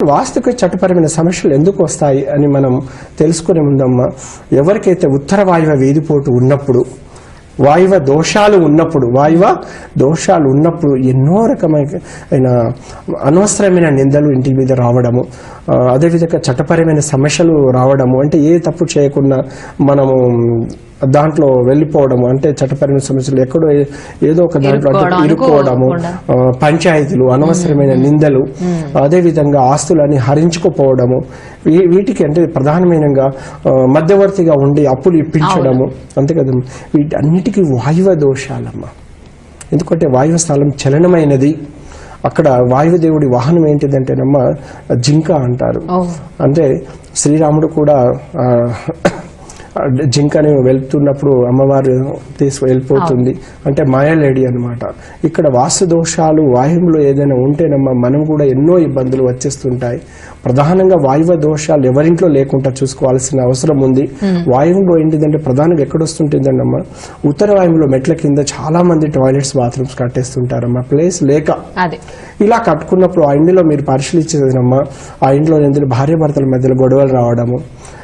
వాస్తుకు చట్టపరమైన సమస్యలు ఎందుకు వస్తాయి అని మనం తెలుసుకునే ముందమ్మా ఎవరికైతే ఉత్తర వాయువ వేదిపోటు ఉన్నప్పుడు వాయువ దోషాలు ఉన్నప్పుడు వాయువ దోషాలు ఉన్నప్పుడు ఎన్నో రకమైన అనవసరమైన నిందలు ఇంటి మీద రావడము అదేవిధంగా చట్టపరమైన సమస్యలు రావడము అంటే ఏ తప్పు చేయకుండా మనము దాంట్లో వెళ్ళిపోవడము అంటే చట్టపరమైన సమస్యలు ఎక్కడో ఏదో ఒక దాంట్లో ఇరుక్కోవడము పంచాయతీలు అనవసరమైన నిందలు అదేవిధంగా ఆస్తులని హరించుకుపోవడము వీటికి అంటే ప్రధానమైనగా మధ్యవర్తిగా ఉండి అప్పులు ఇప్పించడము. అంతే కదా. వీటి అన్నిటికీ వాయువ దోషాలమ్మా. ఎందుకంటే వాయువ స్థలం చలనమైనది. అక్కడ వాయుదేవుడి వాహనం ఏంటిదంటేనమ్మా జింక అంటారు. అంటే శ్రీరాముడు కూడా జింకని వెళ్తున్నప్పుడు అమ్మవారు తీసుకు వెళ్ళిపోతుంది. అంటే మాయాలేడి అన్నమాట. ఇక్కడ వాస్తు దోషాలు వాయువులో ఏదైనా ఉంటేనమ్మా మనం కూడా ఎన్నో ఇబ్బందులు వచ్చేస్తుంటాయి. ప్రధానంగా వాయువ దోషాలు ఎవరింట్లో లేకుండా చూసుకోవాల్సిన అవసరం ఉంది. వాయువులో ఏంటిదంటే ప్రధానంగా ఎక్కడొస్తుంటుందన్నమ్మా ఉత్తర వాయువులో మెట్ల కింద చాలా మంది టాయిలెట్స్ బాత్రూమ్స్ కట్టేస్తుంటారమ్మా ప్లేస్ లేక. ఇలా కట్టుకున్నప్పుడు ఆ ఇంటిలో మీరు పరిశీలించేదమ్మా ఆ ఇంట్లో ఎందుకు భార్య భర్తల మధ్యలో గొడవలు రావడము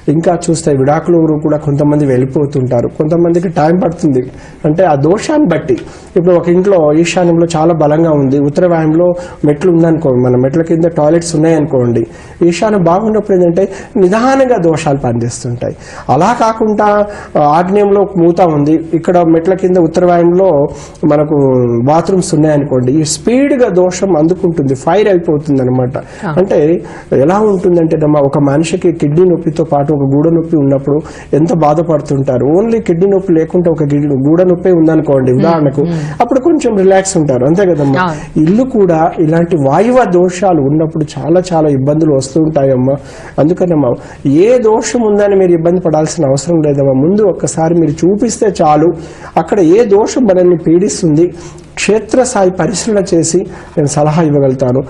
ఇంకా చూస్తే విడాకులు కూడా కొంతమంది వెళ్ళిపోతుంటారు. కొంతమందికి టైం పడుతుంది. అంటే ఆ దోషాన్ని బట్టి. ఇప్పుడు ఒక ఇంట్లో ఈశాన్యంలో చాలా బలంగా ఉంది. ఉత్తర వాయంలో మెట్లు ఉందనుకోండి మన మెట్ల కింద టాయిలెట్స్ ఉన్నాయనుకోండి ఈశాన్యం బాగున్నప్పుడు ఏంటంటే నిదానంగా దోషాలు పనిచేస్తుంటాయి. అలా కాకుండా ఆగ్నేయంలో మూత ఉంది. ఇక్కడ మెట్ల కింద ఉత్తర వాయంలో మనకు బాత్రూమ్స్ ఉన్నాయనుకోండి ఈ స్పీడ్గా దోషం అందుకుంటుంది. ఫైర్ అయిపోతుంది అనమాట అంటే ఎలా ఉంటుందంటే ఒక మనిషికి కిడ్నీ నొప్పితో పాటు ఒక గూడ నొప్పి ఉన్నప్పుడు ఎంత బాధపడుతుంటారు? ఓన్లీ కిడ్నీ నొప్పి లేకుంటే ఒక గిడ్- గూడ నొప్పి ఉందనుకోండి ఉదాహరణకు అప్పుడు కొంచెం రిలాక్స్ ఉంటారు అంతే కదమ్మా. ఇల్లు కూడా ఇలాంటి వాయువ దోషాలు ఉన్నప్పుడు చాలా చాలా ఇబ్బందులు వస్తూ ఉంటాయమ్మా. అందుకనమ్మా ఏ దోషం ఉందని మీరు ఇబ్బంది పడాల్సిన అవసరం లేదమ్మా. ముందు ఒక్కసారి మీరు చూపిస్తే చాలు. అక్కడ ఏ దోషం మనల్ని పీడిస్తుంది? క్షేత్రస్థాయి పరిశీలన చేసి నేను సలహా ఇవ్వగలుగుతాను.